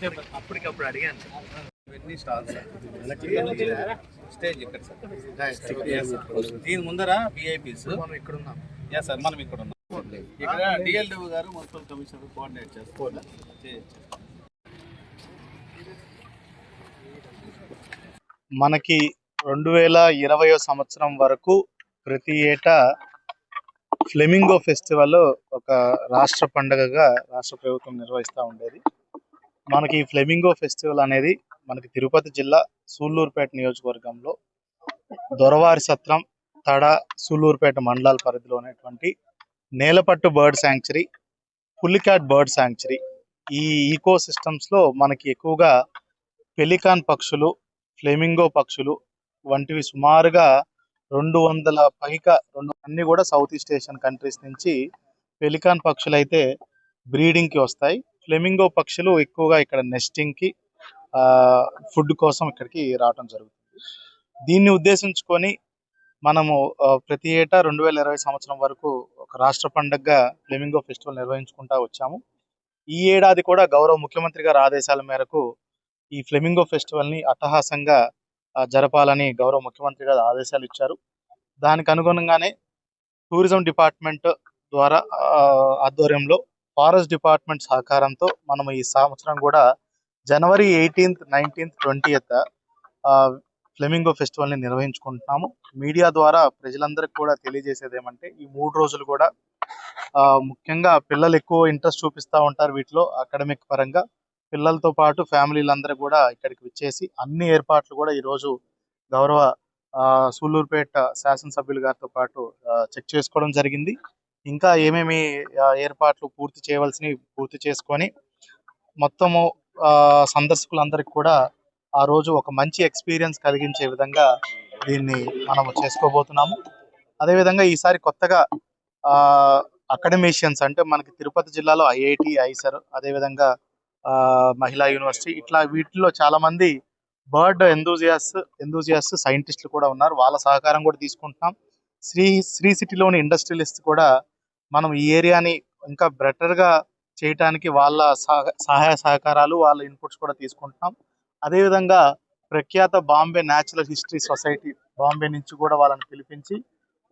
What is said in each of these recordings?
అప్పటికప్పుడు అడిగాను సార్. ఇవన్నీ స్టాల్స్ స్టేజ్ ఇక్కడ సార్. దీని ముందర విఐపీస్ మనం ఇక్కడ ఉన్నాం. యా సార్ మనం ఇక్కడ ఉన్నాం. ఇక్కడ డిఎల్డబ్ల్యూ గారు మున్సిపల్ కమిషనర్ కోఆర్డినేట్ చేస్తారు. మనకి రెండు వేల ఇరవయో సంవత్సరం వరకు ప్రతి ఏటా ఫ్లెమింగో ఫెస్టివల్ ఒక రాష్ట్ర పండుగగా రాష్ట్ర ప్రభుత్వం నిర్వహిస్తూ ఉండేది. మనకి ఫ్లెమింగో ఫెస్టివల్ అనేది మనకి తిరుపతి జిల్లా సూళ్ళూరుపేట నియోజకవర్గంలో దొరవారి సత్రం తడ సూళ్ళూరుపేట మండలాల పరిధిలో ఉన్నటువంటి Nelapattu bird sanctuary Pulicat bird sanctuary ఈ ఈకో సిస్టమ్స్లో మనకి ఎక్కువగా పెలికాన్ పక్షులు ఫ్లెమింగో పక్షులు వంటివి సుమారుగా రెండు వందల పైగా రెండు అన్ని కూడా సౌత్ ఈస్ట్ ఏషియన్ కంట్రీస్ నుంచి పెలికాన్ పక్షులు అయితే బ్రీడింగ్కి వస్తాయి. ఫ్లెమింగో పక్షులు ఎక్కువగా ఇక్కడ నెస్టింగ్కి ఫుడ్ కోసం ఇక్కడికి రావడం జరుగుతుంది. దీన్ని ఉద్దేశించుకొని మనము ప్రతి ఏటా రెండు వేల ఇరవై సంవత్సరం వరకు ఒక రాష్ట్ర పండుగగా ఫ్లెమింగో ఫెస్టివల్ నిర్వహించుకుంటా వచ్చాము. ఈ ఏడాది కూడా గౌరవ ముఖ్యమంత్రి గారి ఆదేశాల మేరకు ఈ ఫ్లెమింగో ఫెస్టివల్ని అట్టహాసంగా జరపాలని గౌరవ ముఖ్యమంత్రి గారు ఆదేశాలు ఇచ్చారు. దానికి అనుగుణంగానే టూరిజం డిపార్ట్మెంట్ ద్వారా ఆధ్వర్యంలో ఫారెస్ట్ డిపార్ట్మెంట్ సహకారంతో మనం ఈ సంవత్సరం కూడా జనవరి ఎయిటీన్త్ నైన్టీన్త్ ట్వంటీయత్ ఫ్లెమింగో ఫెస్టివల్ని నిర్వహించుకుంటున్నాము. మీడియా ద్వారా ప్రజలందరికీ కూడా తెలియజేసేది ఏమంటే ఈ మూడు రోజులు కూడా ఆ, ముఖ్యంగా పిల్లలు ఎక్కువ ఇంట్రెస్ట్ చూపిస్తూ ఉంటారు వీటిలో అకాడమిక్ పరంగా. పిల్లలతో పాటు ఫ్యామిలీలందరూ కూడా ఇక్కడికి వచ్చేసి అన్ని ఏర్పాట్లు కూడా ఈరోజు గౌరవ ఆ, సూళ్ళూరుపేట శాసనసభ్యులు గారితో పాటు చెక్ చేసుకోవడం జరిగింది. ఇంకా ఏమేమి ఏర్పాట్లు పూర్తి చేయవలసినవి పూర్తి చేసుకొని మొత్తము ఆ, సందర్శకులందరికీ కూడా ఆ రోజు ఒక మంచి ఎక్స్పీరియన్స్ కలిగించే విధంగా దీన్ని మనము చేసుకోబోతున్నాము. అదేవిధంగా ఈసారి కొత్తగా అకాడమీషియన్స్ అంటే మనకి తిరుపతి జిల్లాలో ఐఐటి ఐసర్ అదేవిధంగా ఆ, మహిళా యూనివర్సిటీ ఇట్లా వీటిలో చాలా మంది బర్డ్ ఎందూజియాస్ ఎందూజియాస్ సైంటిస్టులు కూడా ఉన్నారు. వాళ్ళ సహకారం కూడా తీసుకుంటున్నాం. శ్రీ శ్రీ సిటీలోని ఇండస్ట్రియలిస్ట్ కూడా మనం ఈ ఏరియాని ఇంకా బెటర్గా చేయటానికి వాళ్ళ సహ- సహాయ సహకారాలు వాళ్ళ ఇన్పుట్స్ కూడా తీసుకుంటున్నాం. అదేవిధంగా ప్రఖ్యాత Bombay natural history society Bombay నుంచి కూడా వాళ్ళని పిలిపించి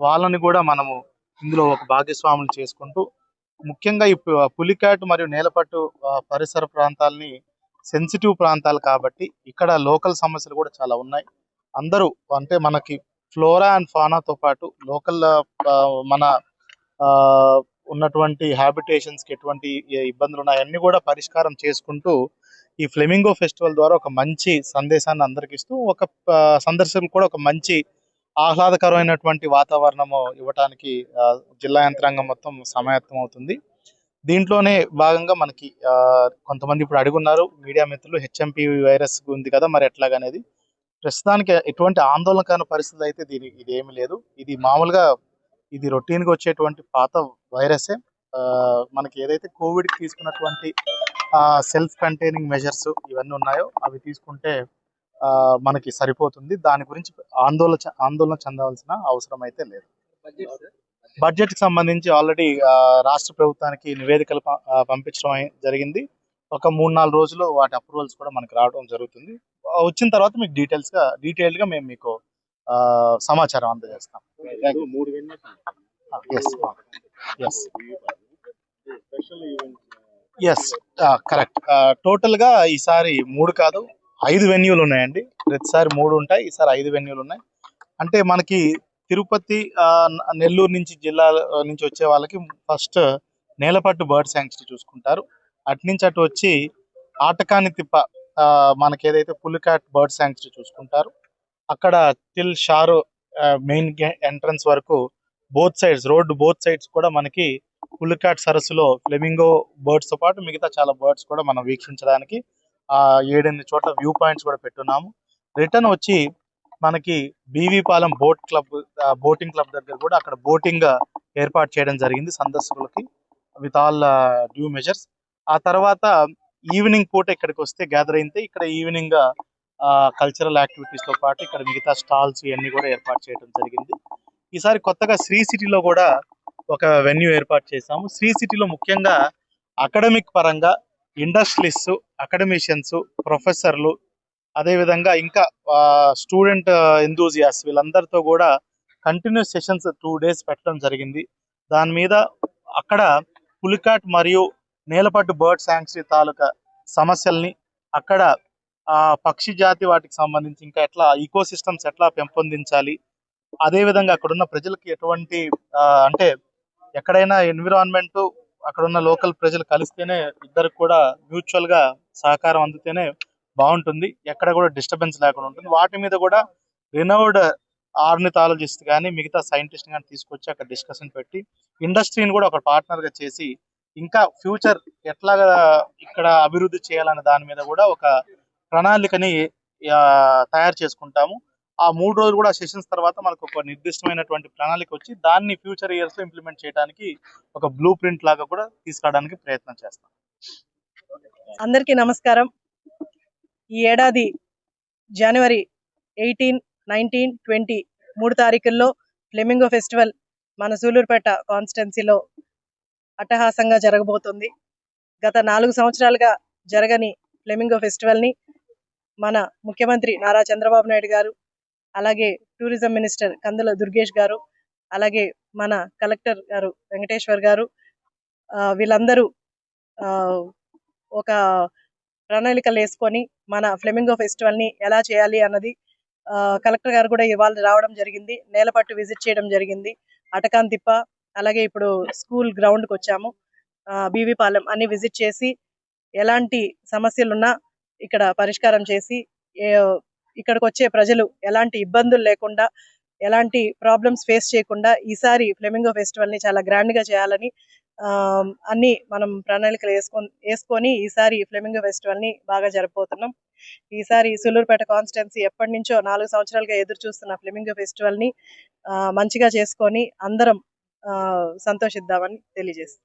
వాళ్ళని కూడా మనము ఇందులో ఒక భాగస్వాములు చేసుకుంటూ ముఖ్యంగా ఈ పులికాటు పులికాట్ మరియు నేలపట్టు పరిసర ప్రాంతాలని సెన్సిటివ్ ప్రాంతాలు కాబట్టి ఇక్కడ లోకల్ సమస్యలు కూడా చాలా ఉన్నాయి. అందరూ అంటే మనకి ఫ్లోరా అండ్ ఫానాతో పాటు లోకల్ మన ఉన్నటువంటి హ్యాబిటేషన్స్కి ఎటువంటి ఇబ్బందులు ఉన్నాయి కూడా పరిష్కారం చేసుకుంటూ ఈ ఫ్లెమింగో ఫెస్టివల్ ద్వారా ఒక మంచి సందేశాన్ని అందరికి ఇస్తూ ఒక సందర్శకులు కూడా ఒక మంచి ఆహ్లాదకరమైనటువంటి వాతావరణము ఇవ్వటానికి జిల్లా యంత్రాంగం మొత్తం సమాయత్తం అవుతుంది. దీంట్లోనే భాగంగా మనకి కొంతమంది ఇప్పుడు అడుగున్నారు మీడియా మిత్రులు హెచ్ఎంపి వైరస్ ఉంది కదా మరి ఎట్లాగనేది. ప్రస్తుతానికి ఎటువంటి ఆందోళనకరమైన పరిస్థితి అయితే దీని ఇది ఏమీ లేదు. ఇది మామూలుగా ఇది రొటీన్గా వచ్చేటువంటి పాత వైరసే. మనకి ఏదైతే కోవిడ్కి తీసుకున్నటువంటి సెల్ఫ్ కంటైనింగ్ మెజర్స్ ఇవన్నీ ఉన్నాయో అవి తీసుకుంటే మనకి సరిపోతుంది. దాని గురించి ఆందోళన ఆందోళన చెందవలసిన అవసరం అయితే లేదు. బడ్జెట్కి సంబంధించి ఆల్రెడీ రాష్ట్ర ప్రభుత్వానికి నివేదికలు పంపించడం జరిగింది. ఒక మూడు నాలుగు రోజులు వాటి అప్రూవల్స్ కూడా మనకి రావడం జరుగుతుంది. వచ్చిన తర్వాత మీకు డీటెయిల్స్గా మేము మీకు సమాచారం అందజేస్తాం. ఎస్ కరెక్ట్ టోటల్గా ఈసారి మూడు కాదు ఐదు వెన్యూలు ఉన్నాయండి. ప్రతిసారి మూడు ఉంటాయి ఈసారి ఐదు వెన్యూలు ఉన్నాయి. అంటే మనకి తిరుపతి నెల్లూరు నుంచి జిల్లా నుంచి వచ్చే వాళ్ళకి ఫస్ట్ నేలపట్టు బర్డ్ శాంక్చురీ చూసుకుంటారు. అటు నుంచి అటు వచ్చి ఆటకాని తిప్ప మనకి ఏదైతే పులికాట్ బర్డ్ శాంక్చురీ చూసుకుంటారు. అక్కడ తిల్ షారు మెయిన్ ఎంట్రన్స్ వరకు both sides road both sides కూడా మనకి పులికాట్ సరస్సులో ఫ్లెమింగో బర్డ్స్తో పాటు మిగతా చాలా బర్డ్స్ కూడా మనం వీక్షించడానికి ఆ ఏడెనిమిది చోట్ల వ్యూ పాయింట్స్ కూడా పెట్టున్నాము. రిటర్న్ వచ్చి మనకి BV Palem boat club boating club దగ్గర కూడా అక్కడ బోటింగ్ ఏర్పాటు చేయడం జరిగింది సందర్శకులకి విత్ ఆల్ డ్యూ మెజర్స్ ఆ తర్వాత ఈవినింగ్ పూట ఇక్కడికి వస్తే గ్యాదర్ అయితే ఇక్కడ ఈవినింగ్ కల్చరల్ యాక్టివిటీస్తో పాటు ఇక్కడ మిగతా స్టాల్స్ ఇవన్నీ కూడా ఏర్పాటు చేయడం జరిగింది. ఈసారి కొత్తగా శ్రీ సిటీలో కూడా ఒక వెన్యూ ఏర్పాటు చేశాము. శ్రీ సిటీలో ముఖ్యంగా అకాడమిక్ పరంగా ఇండస్ట్రియలిస్ట్ అకాడమిషియన్స్ ప్రొఫెసర్లు అదేవిధంగా ఇంకా స్టూడెంట్ ఎంతూజియాస్ వీళ్ళందరితో కూడా కంటిన్యూస్ సెషన్స్ టూ డేస్ పెట్టడం జరిగింది. దాని మీద అక్కడ పులికాట్ మరియు నేలపట్టు బర్డ్ శాంక్చురీ తాలూకా సమస్యల్ని అక్కడ ఆ పక్షి జాతి వాటికి సంబంధించి ఇంకా ఎట్లా ఈకో సిస్టమ్స్ ఎట్లా పెంపొందించాలి? అదే విధంగా అక్కడ ఉన్న ప్రజలకి ఎటువంటి అంటే ఎక్కడైనా ఎన్విరాన్మెంట్ అక్కడ ఉన్న లోకల్ ప్రజలు కలిస్తేనే ఇద్దరికి కూడా మ్యూచువల్గా సహకారం అందితేనే బాగుంటుంది. ఎక్కడ కూడా డిస్టర్బెన్స్ లేకుండా ఉంటుంది. వాటి మీద కూడా రినౌడ్ ఆర్నిథాలజిస్ట్ కానీ మిగతా సైంటిస్ట్ కానీ తీసుకొచ్చి అక్కడ డిస్కషన్ పెట్టి ఇండస్ట్రీని కూడా ఒక పార్ట్నర్గా చేసి ఇంకా ఫ్యూచర్ ఎట్లాగా ఇక్కడ అభివృద్ధి చేయాలనే దాని మీద కూడా ఒక ప్రణాళికని తయారు చేసుకుంటాము. ఆ మూడు రోజులు కూడా సెషన్స్ తర్వాత మనకు ఒక నిర్దిష్టమైనటువంటి ప్రణాళిక వచ్చి దాన్ని ఫ్యూచర్ ఇయర్స్లో ఇంప్లిమెంట్ చేయడానికి ఒక బ్లూ ప్రింట్ లాగా కూడా తీసుకురావడానికి ప్రయత్నం చేస్తాం. అందరికీ నమస్కారం. ఈ ఏడాది జనవరి ఎయిటీన్ నైన్టీన్ ట్వంటీ మూడు తారీఖుల్లో ఫ్లెమింగో ఫెస్టివల్ మన సూలూరుపేట కాన్స్టిట్యున్సీలో అట్టహాసంగా జరగబోతుంది. గత నాలుగు సంవత్సరాలుగా జరగని ఫ్లెమింగో ఫెస్టివల్ని మన ముఖ్యమంత్రి నారా చంద్రబాబు నాయుడు గారు అలాగే టూరిజం మినిస్టర్ కందుల దుర్గేష్ గారు అలాగే మన కలెక్టర్ గారు వెంకటేశ్వర్ గారు ఆ, వీళ్ళందరూ ఆ, ఒక ప్రణాళికలు వేసుకొని మన ఫ్లెమింగో ఫెస్టివల్ని ఎలా చేయాలి అన్నది ఆ, కలెక్టర్ గారు కూడా ఇవాళ రావడం జరిగింది. నేలపట్టు విజిట్ చేయడం జరిగింది. అటకాన్ తిప్ప అలాగే ఇప్పుడు స్కూల్ గ్రౌండ్కి వచ్చాము బీవీపాలెం అన్ని విజిట్ చేసి ఎలాంటి సమస్యలున్నా ఇక్కడ పరిష్కారం చేసి ఇక్కడికి వచ్చే ప్రజలు ఎలాంటి ఇబ్బందులు లేకుండా ఎలాంటి ప్రాబ్లమ్స్ ఫేస్ చేయకుండా ఈసారి ఫ్లెమింగో ఫెస్టివల్ని చాలా గ్రాండ్గా చేయాలని ఆ, అన్ని మనం ప్రణాళికలు వేసుకొని వేసుకొని ఈసారి ఫ్లెమింగో ఫెస్టివల్ని బాగా జరపబోతున్నాం. ఈసారి సులూరుపేట కాన్స్టిట్యున్సీ ఎప్పటి నుంచో నాలుగు సంవత్సరాలుగా ఎదురు చూస్తున్న ఫ్లెమింగో ఫెస్టివల్ని ఆ, మంచిగా చేసుకొని అందరం ఆ, సంతోషిద్దామని తెలియజేస్తాం